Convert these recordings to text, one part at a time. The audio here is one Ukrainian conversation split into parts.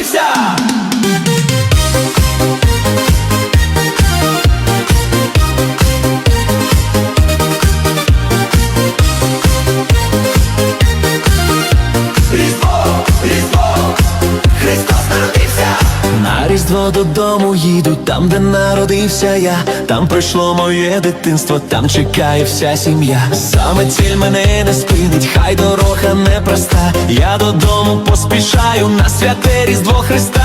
народився. Різдво додому їду, там, де народився я, там пройшло моє дитинство, там чекає вся сім'я. Саме ціль мене не спинить, хай дорога непроста. Я додому поспішаю на святе Різдво Христа.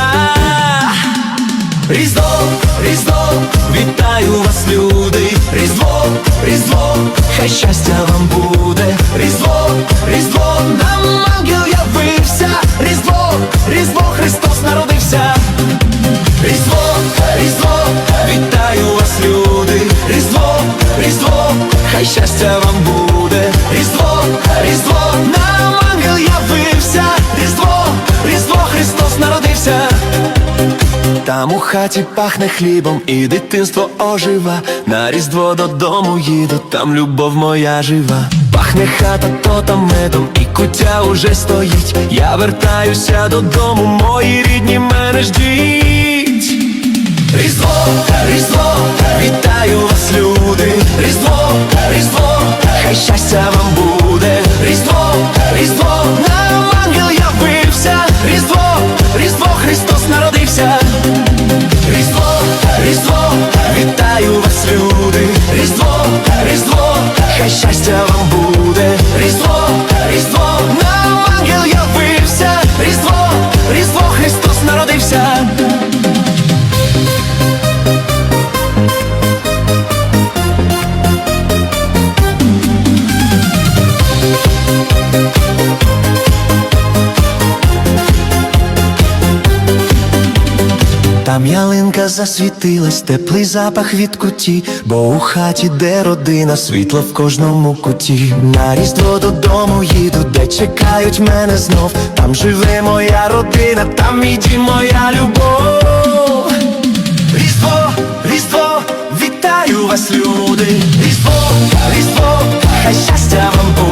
Різдво, Різдво, вітаю вас, люди. Різдво, Різдво, хай щастя щастя вам буде. Різдво, Різдво, нам ангел явився. Різдво, Різдво, Христос народився. Там у хаті пахне хлібом і дитинство ожива. На різдво додому їду, там любов моя жива. Пахне хата, то там медом, і куття уже стоїть. Я вертаюся додому, мої рідні мене ждіть. Різдво, Різдво, вітаю вас, хай щастя вам Там ялинка засвітилась, теплий запах від куті, бо у хаті, де родина, світло в кожному куті. На різдво додому їду, де чекають мене знов. Там живе моя родина, там мій дім, моя любов. Різдво, Різдво, вітаю вас, люди. Різдво, Різдво, хай щастя вам